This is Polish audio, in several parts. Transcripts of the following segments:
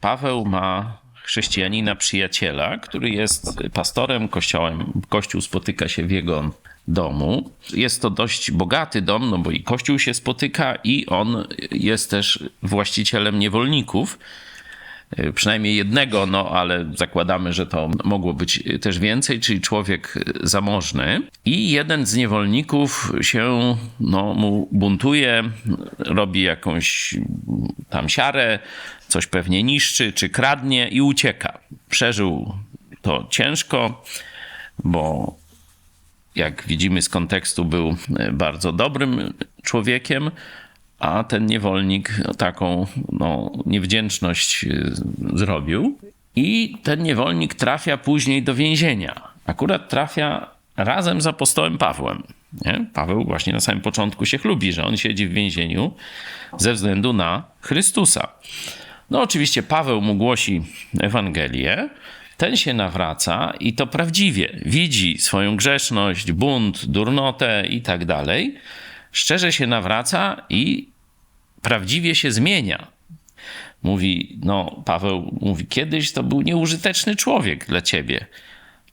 Paweł ma chrześcijanina przyjaciela, który jest pastorem kościołem. Kościół spotyka się w jego domu. Jest to dość bogaty dom, no bo i kościół się spotyka i on jest też właścicielem niewolników. Przynajmniej jednego, no ale zakładamy, że to mogło być też więcej, czyli człowiek zamożny. I jeden z niewolników się no, mu buntuje, robi jakąś tam siarę, coś pewnie niszczy, czy kradnie i ucieka. Przeżył to ciężko, bo jak widzimy z kontekstu, był bardzo dobrym człowiekiem, a ten niewolnik taką no, niewdzięczność y, zrobił. I ten niewolnik trafia później do więzienia. Akurat trafia razem z apostołem Pawłem. Nie? Paweł właśnie na samym początku się chlubi, że on siedzi w więzieniu ze względu na Chrystusa. No oczywiście Paweł mu głosi Ewangelię, ten się nawraca i to prawdziwie widzi swoją grzeszność, bunt, durnotę i tak dalej. Szczerze się nawraca i prawdziwie się zmienia. Mówi, no, Paweł mówi, kiedyś to był nieużyteczny człowiek dla ciebie,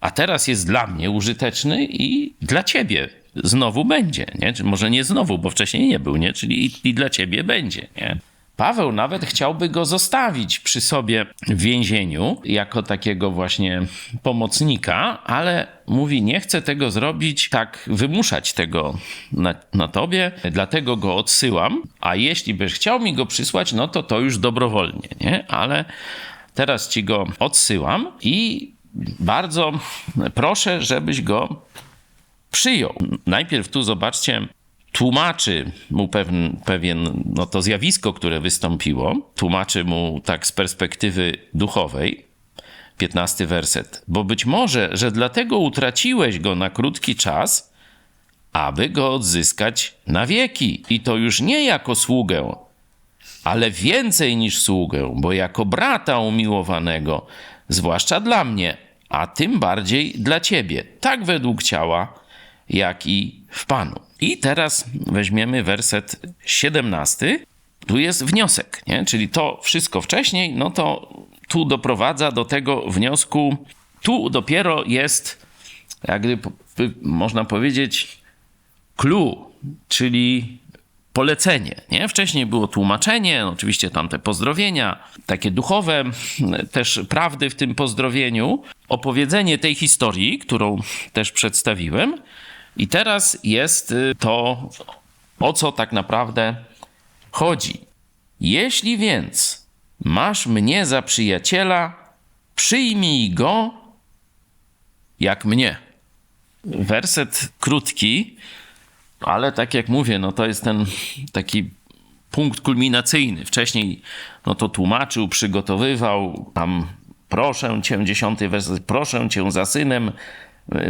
a teraz jest dla mnie użyteczny i dla ciebie znowu będzie, nie? Czy może nie znowu, bo wcześniej nie był, nie? Czyli i, i dla ciebie będzie, nie? Paweł nawet chciałby go zostawić przy sobie w więzieniu jako takiego właśnie pomocnika, ale mówi: Nie chcę tego zrobić, tak wymuszać tego na, na tobie, dlatego go odsyłam. A jeśli byś chciał mi go przysłać, no to to już dobrowolnie, nie? Ale teraz ci go odsyłam i bardzo proszę, żebyś go przyjął. Najpierw tu zobaczcie, tłumaczy mu pewien, pewien no to zjawisko, które wystąpiło, tłumaczy mu tak z perspektywy duchowej, 15 werset, bo być może, że dlatego utraciłeś go na krótki czas, aby go odzyskać na wieki. I to już nie jako sługę, ale więcej niż sługę, bo jako brata umiłowanego, zwłaszcza dla mnie, a tym bardziej dla ciebie, tak według ciała, jak i w Panu. I teraz weźmiemy werset 17. Tu jest wniosek, nie? czyli to wszystko wcześniej, no to tu doprowadza do tego wniosku, tu dopiero jest, jak gdyby można powiedzieć, clue, czyli polecenie. Nie? Wcześniej było tłumaczenie, oczywiście tam te pozdrowienia, takie duchowe też prawdy w tym pozdrowieniu, opowiedzenie tej historii, którą też przedstawiłem, i teraz jest y, to, o co tak naprawdę chodzi. Jeśli więc masz mnie za przyjaciela, przyjmij go jak mnie. Werset krótki, ale tak jak mówię, no to jest ten taki punkt kulminacyjny. Wcześniej no to tłumaczył, przygotowywał, tam proszę cię, dziesiąty werset, proszę cię za synem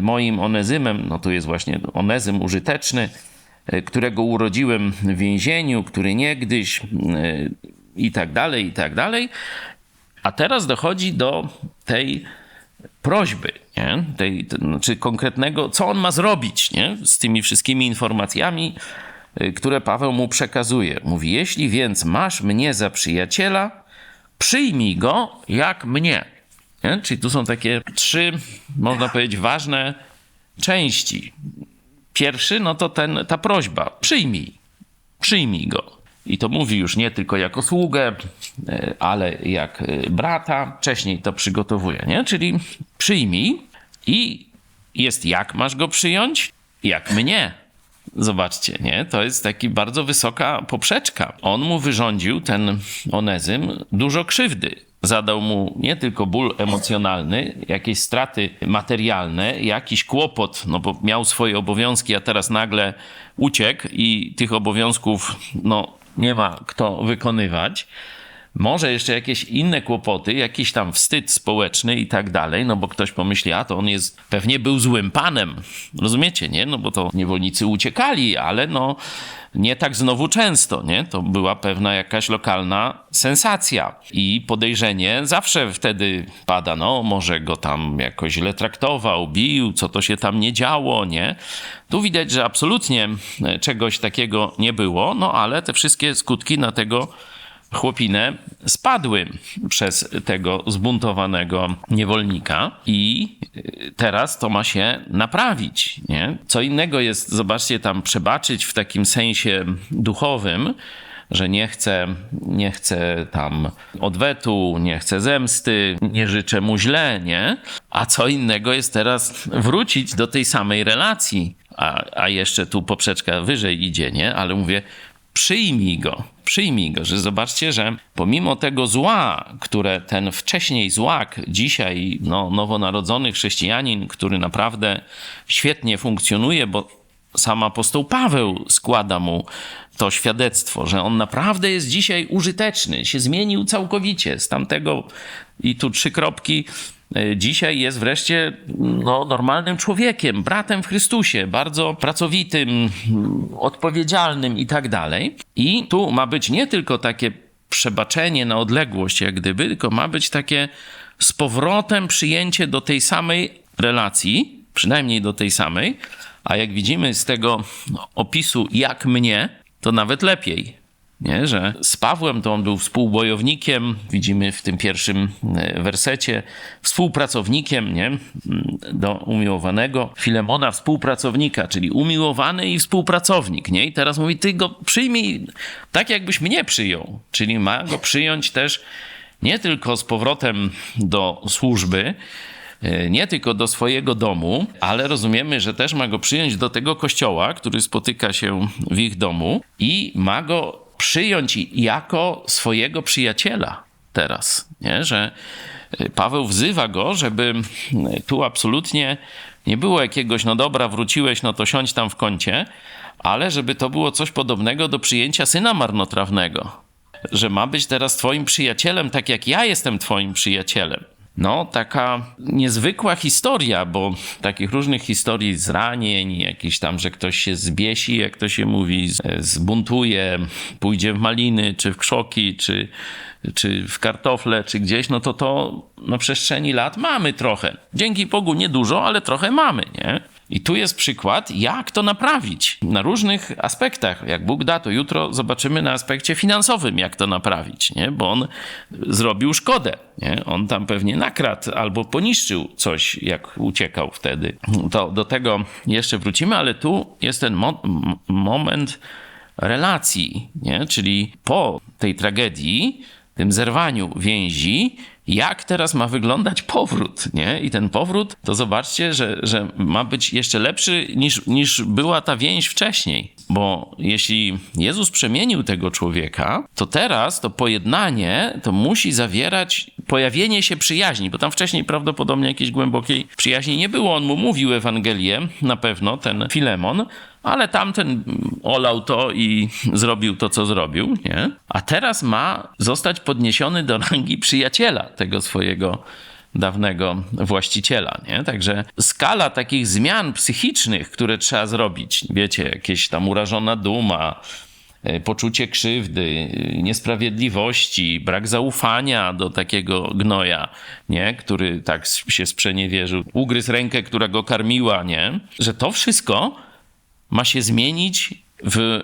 moim Onezymem, no tu jest właśnie Onezym użyteczny, e, którego urodziłem w więzieniu, który niegdyś e, i tak dalej, i tak dalej. A teraz dochodzi do tej prośby, nie? Tej, znaczy konkretnego, co on ma zrobić nie? z tymi wszystkimi informacjami, e, które Paweł mu przekazuje. Mówi: Jeśli więc masz mnie za przyjaciela, przyjmij go jak mnie. Nie? Czyli tu są takie trzy, można powiedzieć, ważne części. Pierwszy, no to ten, ta prośba, przyjmij, przyjmij go. I to mówi już nie tylko jako sługę, e, ale jak e, brata. Wcześniej to przygotowuje, nie? Czyli przyjmij i jest jak masz go przyjąć? Jak mnie. Zobaczcie, nie? To jest taki bardzo wysoka poprzeczka. On mu wyrządził, ten Onezym, dużo krzywdy zadał mu nie tylko ból emocjonalny, jakieś straty materialne, jakiś kłopot, no bo miał swoje obowiązki, a teraz nagle uciekł i tych obowiązków no, nie ma kto wykonywać. Może jeszcze jakieś inne kłopoty, jakiś tam wstyd społeczny i tak dalej, no bo ktoś pomyśli, a to on jest, pewnie był złym panem. Rozumiecie, nie? No bo to niewolnicy uciekali, ale no nie tak znowu często, nie? To była pewna jakaś lokalna sensacja i podejrzenie zawsze wtedy pada, no może go tam jakoś źle traktował, bił, co to się tam nie działo, nie? Tu widać, że absolutnie czegoś takiego nie było, no ale te wszystkie skutki na tego chłopinę spadły przez tego zbuntowanego niewolnika i teraz to ma się naprawić. Nie? Co innego jest, zobaczcie, tam przebaczyć w takim sensie duchowym, że nie chcę, nie chcę tam odwetu, nie chcę zemsty, nie życzę mu źle, nie? A co innego jest teraz wrócić do tej samej relacji. A, a jeszcze tu poprzeczka wyżej idzie, nie? Ale mówię, przyjmij go, przyjmij go, że zobaczcie, że pomimo tego zła, które ten wcześniej złak, dzisiaj no, nowonarodzony chrześcijanin, który naprawdę świetnie funkcjonuje, bo sam apostoł Paweł składa mu to świadectwo, że on naprawdę jest dzisiaj użyteczny, się zmienił całkowicie z tamtego i tu trzy kropki. e, Dzisiaj jest wreszcie no, normalnym człowiekiem, bratem w Chrystusie, bardzo pracowitym, odpowiedzialnym i tak dalej. I tu ma być nie tylko takie przebaczenie na odległość, jak gdyby, tylko ma być takie z powrotem przyjęcie do tej samej relacji, przynajmniej do tej samej, a jak widzimy z tego opisu, jak mnie, to nawet lepiej. Nie, że z Pawłem to on był współbojownikiem, widzimy w tym pierwszym e, wersecie, współpracownikiem nie, do umiłowanego Filemona, współpracownika, czyli umiłowany i współpracownik. Nie? I teraz mówi, ty go przyjmij tak, jakbyś mnie przyjął, czyli ma go przyjąć też nie tylko z powrotem do służby, nie tylko do swojego domu, ale rozumiemy, że też ma go przyjąć do tego kościoła, który spotyka się w ich domu i ma go przyjąć jako swojego przyjaciela teraz, nie? że e, Paweł wzywa go, żeby tu absolutnie nie było jakiegoś, no dobra, wróciłeś, no to siądź tam w kącie, ale żeby to było coś podobnego do przyjęcia syna marnotrawnego, że ma być teraz twoim przyjacielem, tak jak ja jestem twoim przyjacielem. No, taka niezwykła historia, bo takich różnych historii zranień, jakiś tam, że ktoś się zbiesi, jak to się mówi, z- zbuntuje, pójdzie w maliny, czy w krzoki, czy, czy w kartofle, czy gdzieś, no to to na przestrzeni lat mamy trochę. Dzięki Bogu nie dużo, ale trochę mamy, nie? I tu jest przykład, jak to naprawić na różnych aspektach. Jak Bóg da, to jutro zobaczymy na aspekcie finansowym, jak to naprawić, nie? bo on zrobił szkodę. Nie? On tam pewnie nakradł albo poniszczył coś, jak uciekał wtedy. To do tego jeszcze wrócimy, ale tu jest ten mo- moment relacji, nie? czyli po tej tragedii, tym zerwaniu więzi, jak teraz ma wyglądać powrót, nie? I ten powrót, to zobaczcie, że, że ma być jeszcze lepszy niż, niż była ta więź wcześniej. Bo jeśli Jezus przemienił tego człowieka, to teraz to pojednanie to musi zawierać pojawienie się przyjaźni, bo tam wcześniej prawdopodobnie jakiejś głębokiej przyjaźni nie było. On mu mówił Ewangelię, na pewno, ten Filemon, ale tamten olał to i zrobił to, co zrobił, nie? A teraz ma zostać podniesiony do rangi przyjaciela tego swojego dawnego właściciela, nie? Także skala takich zmian psychicznych, które trzeba zrobić, wiecie, jakieś tam urażona duma, e, poczucie krzywdy, e, niesprawiedliwości, brak zaufania do takiego gnoja, nie? który tak się sprzeniewierzył, ugryzł rękę, która go karmiła, nie? że to wszystko ma się zmienić w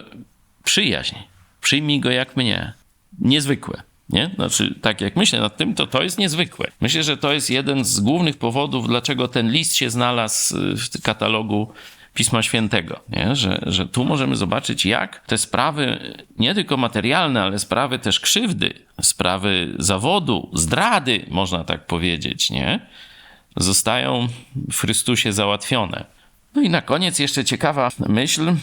przyjaźń. Przyjmij go jak mnie. Niezwykłe. Nie? Znaczy, tak jak myślę nad tym, to to jest niezwykłe. Myślę, że to jest jeden z głównych powodów, dlaczego ten list się znalazł y, w katalogu Pisma Świętego. Nie? Że, że tu możemy zobaczyć, jak te sprawy, nie tylko materialne, ale sprawy też krzywdy, sprawy zawodu, zdrady, można tak powiedzieć, nie? zostają w Chrystusie załatwione. No i na koniec jeszcze ciekawa myśl.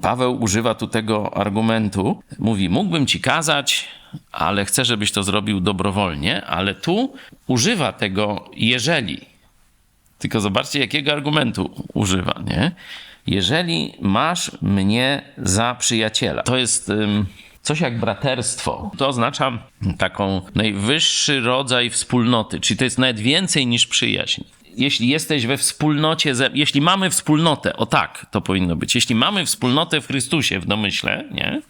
Paweł używa tu tego argumentu. Mówi: Mógłbym ci kazać, ale chcę, żebyś to zrobił dobrowolnie, ale tu używa tego jeżeli. Tylko zobaczcie, jakiego argumentu używa, nie? Jeżeli masz mnie za przyjaciela. To jest ym, coś jak braterstwo. To oznacza taką najwyższy rodzaj wspólnoty, czyli to jest nawet więcej niż przyjaźń jeśli jesteś we wspólnocie, ze, jeśli mamy wspólnotę, o tak to powinno być, jeśli mamy wspólnotę w Chrystusie w domyśle, nie?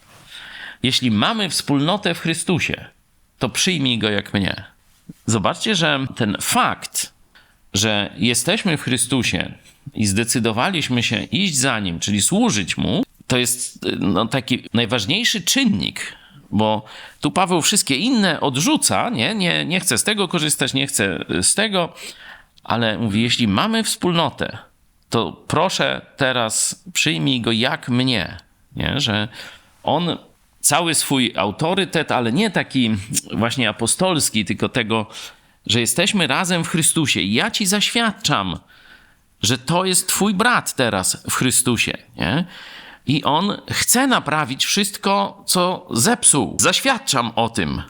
Jeśli mamy wspólnotę w Chrystusie, to przyjmij go jak mnie. Zobaczcie, że ten fakt, że jesteśmy w Chrystusie i zdecydowaliśmy się iść za nim, czyli służyć mu, to jest no, taki najważniejszy czynnik, bo tu Paweł wszystkie inne odrzuca, nie, nie, nie chce z tego korzystać, nie chce z tego, ale mówi, jeśli mamy wspólnotę, to proszę teraz przyjmij go jak mnie, nie? że on cały swój autorytet, ale nie taki właśnie apostolski, tylko tego, że jesteśmy razem w Chrystusie. Ja ci zaświadczam, że to jest twój brat teraz w Chrystusie, nie? I on chce naprawić wszystko, co zepsuł. Zaświadczam o tym.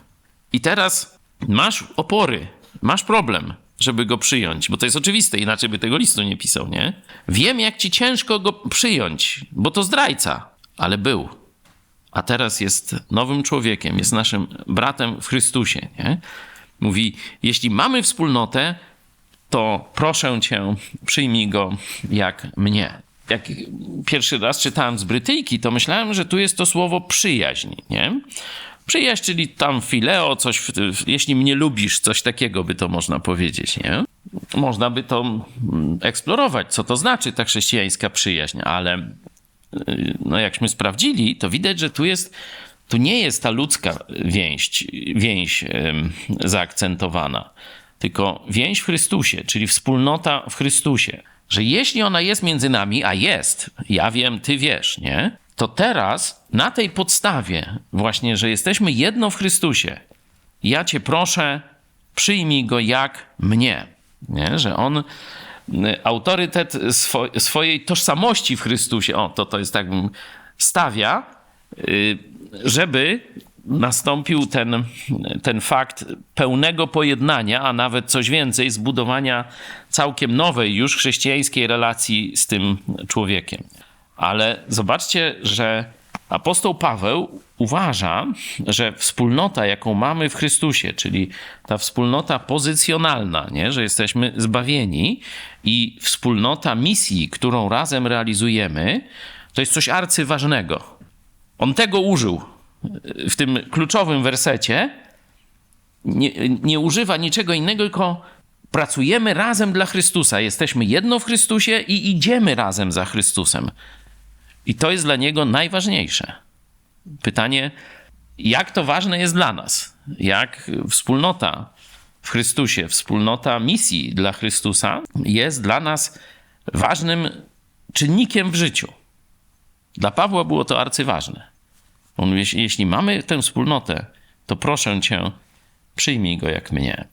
I teraz masz opory, masz problem, żeby go przyjąć, bo to jest oczywiste, inaczej by tego listu nie pisał, nie? Wiem, jak ci ciężko go przyjąć, bo to zdrajca, ale był. A teraz jest nowym człowiekiem, jest naszym bratem w Chrystusie, nie? Mówi, jeśli mamy wspólnotę, to proszę cię, przyjmij go jak mnie. Jak pierwszy raz czytałem z Brytyjki, to myślałem, że tu jest to słowo przyjaźń, nie? Przyjaźń, czyli tam fileo, coś, jeśli mnie lubisz, coś takiego by to można powiedzieć, nie? Można by to mm, eksplorować, co to znaczy ta chrześcijańska przyjaźń, ale y, no jakśmy sprawdzili, to widać, że tu jest, tu nie jest ta ludzka więź, więź zaakcentowana, tylko więź w Chrystusie, czyli wspólnota w Chrystusie. Że jeśli ona jest między nami, a jest, ja wiem, ty wiesz, nie? To teraz na tej podstawie, właśnie, że jesteśmy jedno w Chrystusie, ja cię proszę, przyjmij go jak mnie. Nie? Że on autorytet swo swojej tożsamości w Chrystusie, o to, to jest tak, stawia, y, żeby nastąpił ten, ten fakt pełnego pojednania, a nawet coś więcej, zbudowania całkiem nowej już chrześcijańskiej relacji z tym człowiekiem. Ale zobaczcie, że apostoł Paweł uważa, że wspólnota, jaką mamy w Chrystusie, czyli ta wspólnota pozycjonalna, nie? że jesteśmy zbawieni i wspólnota misji, którą razem realizujemy, to jest coś arcyważnego. On tego użył w tym kluczowym wersecie. Nie, nie używa niczego innego, tylko pracujemy razem dla Chrystusa. Jesteśmy jedno w Chrystusie i idziemy razem za Chrystusem. I to jest dla niego najważniejsze. Pytanie, jak to ważne jest dla nas? Jak wspólnota w Chrystusie, wspólnota misji dla Chrystusa jest dla nas ważnym czynnikiem w życiu. Dla Pawła było to arcyważne. On mówi, jeśli mamy tę wspólnotę, to proszę cię, przyjmij go jak mnie.